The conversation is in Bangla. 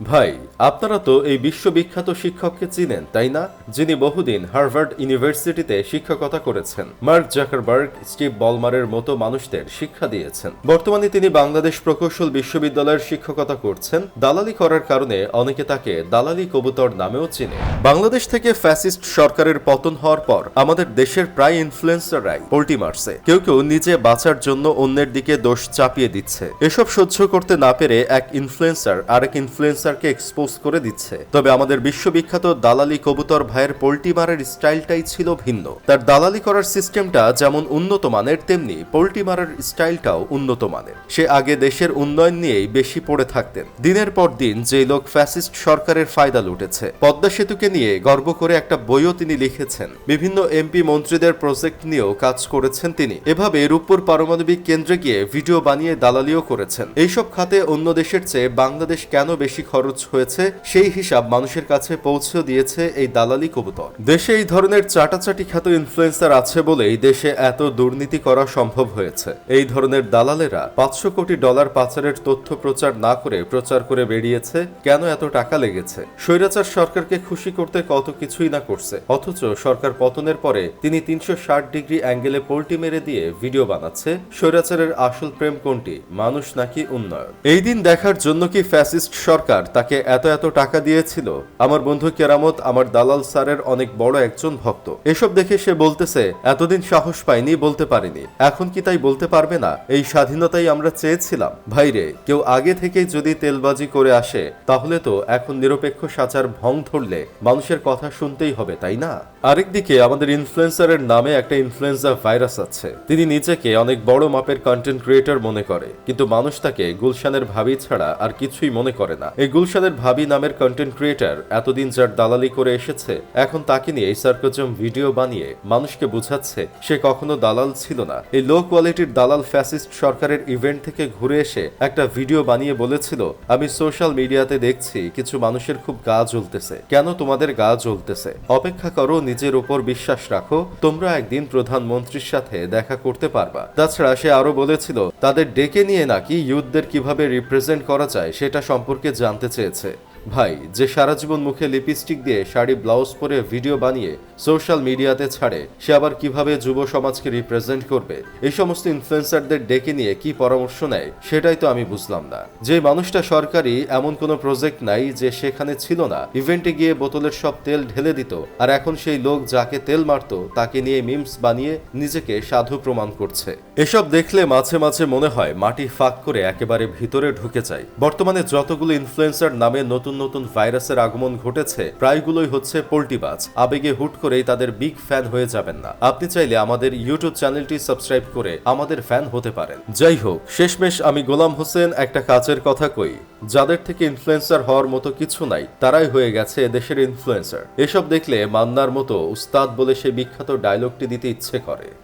ভাই আপনারা তো এই বিশ্ববিখ্যাত শিক্ষককে চিনেন, তাই না? যিনি বহুদিন হার্ভার্ড ইউনিভার্সিটিতে শিক্ষকতা করেছেন। মার্ক জাকারবার্গ, স্টিভ বলমারের মতো মানুষদের শিক্ষা দিয়েছেন। বর্তমানে তিনি বাংলাদেশ প্রকৌশল বিশ্ববিদ্যালয়ের শিক্ষকতা করছেন। দালালি করার কারণে অনেকে তাকে দালালি কবুতর নামেও চিনে। বাংলাদেশ থেকে ফ্যাসিস্ট সরকারের পতন হওয়ার পর আমাদের দেশের প্রায় ইনফ্লুয়েন্সাররাই পোল্টি মারছে। কেউ কেউ নিজে বাঁচার জন্য অন্যের দিকে দোষ চাপিয়ে দিচ্ছে। এসব সহ্য করতে না পেরে এক ইনফ্লুয়েন্সার আরেক ইনফ্লুয়েন্সারকে এক্সপোজ করে দিচ্ছে। তবে আমাদের বিশ্ববিখ্যাত দালালি কবুতর ভাইয়ের পোল্টি মারার স্টাইলটাই ছিল ভিন্ন। তার দালালি করার সিস্টেমটা যেমন উন্নত মানের, তেমনি পোল্টি মারার স্টাইলটাও উন্নত মানের। সে আগে দেশের উন্নয়ন নিয়েই বেশি পড়ে থাকতেন। দিনের পর দিন যে লোক ফ্যাসিস্ট সরকারের ফায়দা লুটেছে। পদ্মা সেতুকে নিয়ে গর্ব করে একটা বইও তিনি লিখেছেন। বিভিন্ন এমপি মন্ত্রীদের প্রজেক্ট নিয়েও কাজ করেছেন তিনি। এভাবে রূপপুর পারমাণবিক কেন্দ্রে গিয়ে ভিডিও বানিয়ে দালালিও করেছেন। এইসব খাতে অন্য দেশের চেয়ে বাংলাদেশ কেন বেশি খরচ হয়েছে সেই হিসাব মানুষের কাছে পৌঁছেও দিয়েছে এই দালালি কবুতর। দেশে এই ধরনের চাটাচাটি খ্যাত ইনফ্লুয়েন্সার আছে বলেই দেশে এত দুর্নীতি করা সম্ভব হয়েছে। এই ধরনের দালালেরা পাঁচশো কোটি ডলার পাচারের তথ্য প্রচার না করে প্রচার করে বেরিয়েছে, কেন এত টাকা লেগেছে? স্বৈরাচার সরকারকে খুশি করতে কত কিছুই না করছে, অথচ সরকার পতনের পরে তিনি তিনশো ষাট ডিগ্রি অ্যাঙ্গেলে পোল্টি মেরে দিয়ে ভিডিও বানাচ্ছে, স্বৈরাচারের আসল প্রেম কোনটি? মানুষ নাকি উন্নয়ন? এই দিন দেখার জন্য কি ফ্যাসিস্ট সরকার তাকে এত এত টাকা দিয়েছিল? আমার বন্ধু কেরামত আমার দালাল স্যারের অনেক বড় একজন ভক্ত। এসব দেখে সে বলতেছে, এতদিন সাহস পাইনি, বলতে পারিনি। এখন কি তাই বলতে পারবে না? এই স্বাধীনতাই আমরা চেয়েছিলাম। ভাইরে কেউ আগে থেকেই যদি তেলবাজি করে আসে, তাহলে তো এখন নিরপেক্ষ সাচার ভং ধরলে মানুষের কথা শুনতেই হবে, তাই না? আরেকদিকে আমাদের ইনফ্লুয়েন্সারের নামে একটা ইনফ্লুয়েঞ্জা ভাইরাস আছে। তিনি নিজেকে অনেক বড় মাপের কন্টেন্ট ক্রিয়েটর মনে করে, কিন্তু মানুষ তাকে গুলশানের ভাবি ছাড়া আর কিছুই মনে করে না। এই গুলশানের ভাবি নামের কন্টেন্ট ক্রিয়েটর এতদিন যার দালালি করে এসেছে, এখন তাকে নিয়ে এই সার্কজম ভিডিও বানিয়ে মানুষকে বুঝাচ্ছে সে কখনো দালাল ছিল না। এই লো কোয়ালিটির দালাল ফ্যাসিস্ট সরকারের ইভেন্ট থেকে ঘুরে এসে একটা ভিডিও বানিয়ে বলেছিল, আমি সোশ্যাল মিডিয়াতে দেখছি কিছু মানুষের খুব গা জ্বলতেছে। কেন তোমাদের গা জ্বলতেছে? অপেক্ষা করো নিজের উপর বিশ্বাস রাখো, তোমরা একদিন প্রধানমন্ত্রীর সাথে দেখা করতে পারবা। তাছাড়া সে আরও বলেছিল, তাদের ডেকে নিয়ে নাকি ইউথদের কীভাবে রিপ্রেজেন্ট করা যায় সেটা সম্পর্কে জানতে চেয়েছে। ভাই, যে সারা জীবন মুখে লিপস্টিক দিয়ে শাড়ি, ব্লাউজ পরে ভিডিও বানিয়ে সোশ্যাল মিডিয়াতে ছাড়ে, সে আবার কীভাবে যুব সমাজকে রিপ্রেজেন্ট করবে? এই সমস্ত ইনফ্লুয়েন্সারদের ডেকে নিয়ে কি পরামর্শ নেয়, সেটাই তো আমি বুঝলাম না। যে মানুষটা সরকারি, এমন কোনো প্রজেক্ট নাই যে সেখানে ছিল না। ইভেন্টে গিয়ে বোতলের সব তেল ঢেলে দিত, আর এখন সেই লোক যাকে তেল মারতো, তাকে নিয়ে মিমস বানিয়ে নিজেকে সাধু প্রমাণ করছে। এসব দেখলে মাঝে মাঝে মনে হয়, মাটি ফাঁক করে একেবারে ভিতরে ঢুকে যায়। বর্তমানে যতগুলো ইনফ্লুয়েন্সার নামে নতুন নতুন ভাইরাসের আগমন ঘটেছে, প্রায়গুলোই হচ্ছে পোল্টিবাজ। আবেগে হুট করেই তাদের বিগ ফ্যান হয়ে যাবেন না। আপনি চাইলে আমাদের ইউটিউব চ্যানেলটি সাবস্ক্রাইব করে আমাদের ফ্যান হতে পারেন। যাই হোক, শেষমেশ আমি গোলাম হোসেন একটা কাজের কথা কই। যাদের থেকে ইনফ্লুয়েন্সার হওয়ার মতো কিছু নাই, তারাই হয়ে গেছে দেশের ইনফ্লুয়েন্সার এসব দেখলে মান্নার মতো উস্তাদ বলে সে বিখ্যাত ডায়লগটি দিতে ইচ্ছে করে।